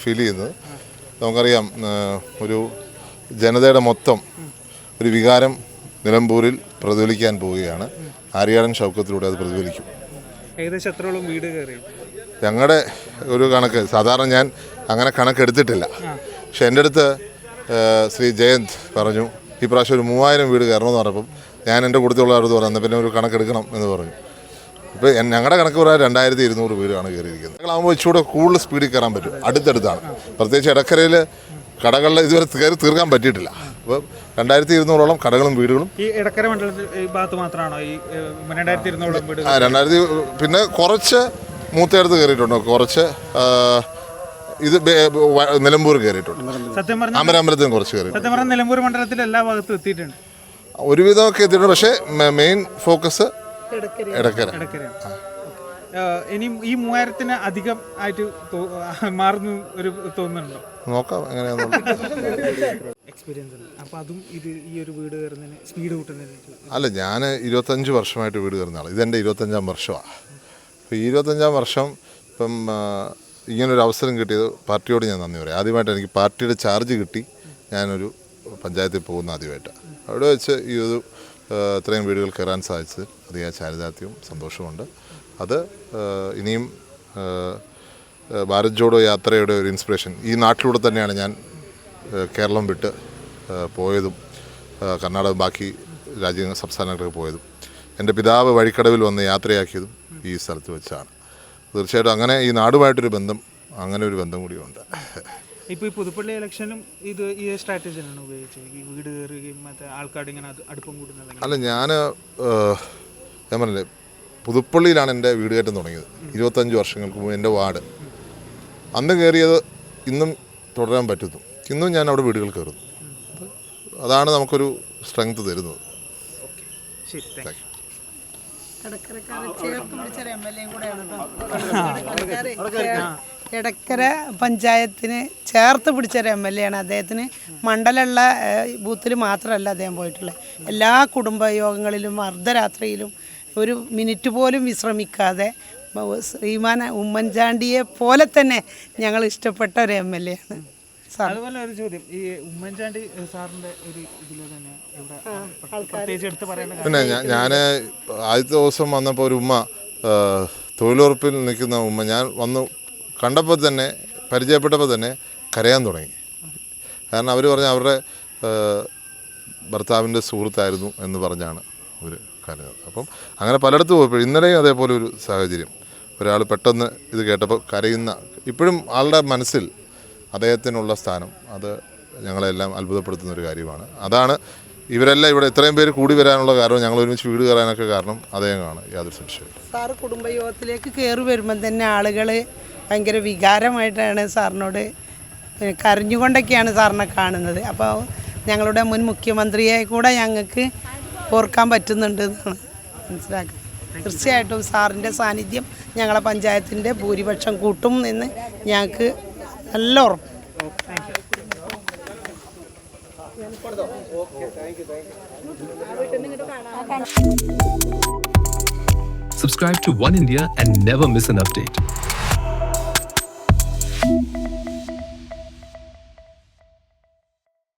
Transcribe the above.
Feel ചെയ്യുന്നത്. നമുക്കറിയാം ഒരു ജനതയുടെ മൊത്തം ഒരു വികാരം നിലമ്പൂരിൽ പ്രതിഫലിക്കാൻ പോവുകയാണ്. ആര്യാടൻ ഷൗക്കത്തിലൂടെ അത് പ്രതിഫലിക്കും. ഏകദേശം എത്രയോളം വീട് കയറി? ഞങ്ങളുടെ ഒരു കണക്ക് സാധാരണ ഞാൻ അങ്ങനെ കണക്കെടുത്തിട്ടില്ല പക്ഷെ എന്റെ അടുത്ത് ശ്രീ ജയന്ത് പറഞ്ഞു ഈ പ്രാവശ്യം ഒരു മൂവായിരം വീട് കയറണമെന്ന് പറഞ്ഞപ്പം ഞാൻ എന്റെ കൂട്ടത്തിലുള്ള അടുത്ത് പറഞ്ഞു "എന്നാ പിന്നെ ഒരു കണക്കെടുക്കണം എന്ന് പറഞ്ഞു. ഇപ്പോൾ ഞങ്ങളുടെ കണക്ക് പറയാൻ രണ്ടായിരത്തി ഇരുന്നൂറ് വീടാണ് കയറിയിരിക്കുന്നത് ഞങ്ങളാകുമ്പോൾ ഇച്ചിലൂടെ കൂടുതൽ സ്പീഡിൽ കയറാൻ പറ്റും. അടുത്തടുത്താണ്. പ്രത്യേകിച്ച് ഇടക്കരയിൽ കടകളിൽ ഇതുവരെ കയറി തീർക്കാൻ പറ്റിയിട്ടില്ല. അപ്പോൾ രണ്ടായിരത്തി ഇരുന്നൂറോളം കടകളും വീടുകളും. ഈ ഇടക്കര മണ്ഡലത്തിൽ ഭാഗത്ത് മാത്രമാണോ? ഈ ഏഹ്, രണ്ടായിരത്തി ഇരുന്നൂറോളം വീട് ആ രണ്ടായിരത്തി പിന്നെ കുറച്ച് മൂത്തയിടത്ത് കയറിയിട്ടുണ്ട് കുറച്ച് ഇത് നിലമ്പൂർ കയറിയിട്ടുണ്ട് അമരാമ്പലത്തിന് കുറച്ച് കയറി സത്യം പറഞ്ഞാൽ നിലമ്പൂർ മണ്ഡലത്തിൽ എല്ലാ ഭാഗത്തും എത്തിയിട്ടുണ്ട്. ഒരുവിധമൊക്കെ എത്തിയിട്ടുണ്ട്. പക്ഷേ മെയിൻ ഫോക്കസ് ഇടക്കര ഇടക്കരയാണ് ഏഹ്, ഇനിയും ഈ മൂവായിരത്തിന് അധികം ആയിട്ട് മാറുന്നു ഒരു തോന്നുന്നുണ്ടോ? നോക്കാം എക്സ്പീരിയൻസ് ഉണ്ട് അപ്പോൾ അതും ഇത് ഈ ഒരു വീട് കയറുന്നതിന് സ്പീഡ് കൂട്ടുന്നതിന് അല്ല ഞാൻ ഇരുപത്തഞ്ച് വർഷമായിട്ട് വീട് കയറുന്ന ആളാണ് ഇതെന്റെ ഇരുപത്തഞ്ചാം വർഷമാണ് അപ്പോൾ ഈ ഇരുപത്തഞ്ചാം വർഷം ഇപ്പം ഇങ്ങനൊരു അവസരം കിട്ടിയത് പാർട്ടിയോട് ഞാൻ നന്ദി പറയാം. ആദ്യമായിട്ട് എനിക്ക് പാർട്ടിയുടെ ചാർജ് കിട്ടി ഞാനൊരു പഞ്ചായത്തിൽ പോകുന്ന ആദ്യമായിട്ടാണ് അവിടെ വെച്ച് ഈ ഒരു ഇത്രയും വീടുകൾ കയറാൻ സാധിച്ചത്. അതിയായ ചാരിതാർത്ഥ്യവും സന്തോഷമുണ്ട് അത് ഇനിയും ഭാരത് ജോഡോ യാത്രയുടെ ഒരു ഇൻസ്പിറേഷൻ ഈ നാട്ടിലൂടെ തന്നെയാണ് ഞാൻ കേരളം വിട്ട് പോയതും കർണാടക ബാക്കി രാജ്യങ്ങൾ സംസ്ഥാനങ്ങളിലേക്ക് പോയതും. എന്റെ പിതാവ് വഴിക്കടവിൽ വന്ന് യാത്രയാക്കിയതും ഈ സ്ഥലത്ത് വെച്ചാണ്. തീർച്ചയായിട്ടും അങ്ങനെ ഈ നാടുമായിട്ടൊരു ബന്ധം അങ്ങനെ ഒരു ബന്ധം കൂടിയുണ്ട്. ഇപ്പോൾ ഈ പുതുപ്പള്ളി ഇലക്ഷനും ഇത് ഈ സ്ട്രാറ്റജി ആണ് ഉപയോഗിച്ചത്. ഈ വീട് കയറുകയും മറ്റേ ആൾക്കാർ ഇങ്ങനെ അത് അടുപ്പം കൂടുന്നത് അല്ല ഞാൻ ഞാൻ പറഞ്ഞില്ലേ പുതുപ്പള്ളിയിലാണ് എന്റെ വീട് കയറ്റം തുടങ്ങിയത്. ഇരുപത്തഞ്ച് വർഷങ്ങൾക്ക് മുമ്പ് എന്റെ വാർഡ്. അന്ന് കയറിയത് ഇന്നും തുടരാൻ പറ്റുന്നു. ഇന്നും ഞാൻ അവിടെ വീടുകൾ കയറുന്നു. അതാണ് നമുക്കൊരു സ്ട്രെങ്ത് തരുന്നത്. ഇടക്കരക്കാരെ ചേർത്ത് പിടിച്ചൊരു എം എൽ എയും കൂടെയാണ് കേട്ടോ. ഇടക്കര പഞ്ചായത്തിന് ചേർത്ത് പിടിച്ചൊരു എം എൽ എ ആണ്. അദ്ദേഹത്തിന് മണ്ഡലമുള്ള ബൂത്തിൽ മാത്രമല്ല അദ്ദേഹം പോയിട്ടുള്ളത്. എല്ലാ കുടുംബയോഗങ്ങളിലും അർദ്ധരാത്രിയിലും ഒരു മിനിറ്റ് പോലും വിശ്രമിക്കാതെ ശ്രീമാൻ ഉമ്മൻചാണ്ടിയെ പോലെ തന്നെ ഞങ്ങൾ ഇഷ്ടപ്പെട്ട ഒരു എം എൽ എ ആണ്. സാർ. അതുപോലെ ഒരു ചോദ്യം. ഈ ഉമ്മൻചാണ്ടി സാറിന്റെ ഒരു ഇതിൽ തന്നെ പ്രത്യേകിച്ച് എടുത്ത് പിന്നെ ഞാൻ ആദ്യത്തെ ദിവസം വന്നപ്പോൾ ഒരു ഉമ്മ തൊഴിലുറപ്പിൽ നിൽക്കുന്ന ഉമ്മ. ഞാൻ വന്നു കണ്ടപ്പോൾ തന്നെ പരിചയപ്പെട്ടപ്പോൾ തന്നെ കരയാൻ തുടങ്ങി. കാരണം അവർ പറഞ്ഞ അവരുടെ ഭർത്താവിന്റെ സുഹൃത്തായിരുന്നു എന്ന് പറഞ്ഞാണ് അവർ കരഞ്ഞത്. അപ്പം അങ്ങനെ പലയിടത്തും പോയപ്പോൾ ഇന്നലെയും അതേപോലെ ഒരു സാഹചര്യം. ഒരാൾ പെട്ടെന്ന് ഇത് കേട്ടപ്പോൾ കരയുന്ന ഇപ്പോഴും ആളുടെ മനസ്സിൽ അദ്ദേഹത്തിനുള്ള സ്ഥാനം അത് ഞങ്ങളെല്ലാം അത്ഭുതപ്പെടുത്തുന്ന ഒരു കാര്യമാണ്. അതാണ് ഇവരെല്ലാം ഇവിടെ ഇത്രയും പേര് കൂടി വരാനുള്ള കാരണം ഞങ്ങൾ ഒരുമിച്ച് വീട് കയറാനൊക്കെ കാരണം അദ്ദേഹമാണ് യാതൊരു സംശയവും സാറ് കുടുംബയോഗത്തിലേക്ക് കയറി വരുമ്പം തന്നെ ആളുകൾ ഭയങ്കര വികാരമായിട്ടാണ് സാറിനോട് കരഞ്ഞുകൊണ്ടൊക്കെയാണ് സാറിനെ കാണുന്നത്. അപ്പോൾ ഞങ്ങളുടെ മുൻ മുഖ്യമന്ത്രിയെ കൂടെ ഞങ്ങൾക്ക് ഓർക്കാൻ പറ്റുന്നുണ്ട് എന്നാണ് മനസ്സിലാക്കുന്നത്. തീർച്ചയായിട്ടും സാറിന്റെ സാന്നിധ്യം ഞങ്ങളെ പഞ്ചായത്തിന്റെ ഭൂരിപക്ഷം കൂട്ടും എന്ന് ഞങ്ങൾക്ക് നല്ല ഉറപ്പ്. Subscribe to One India and never miss an update.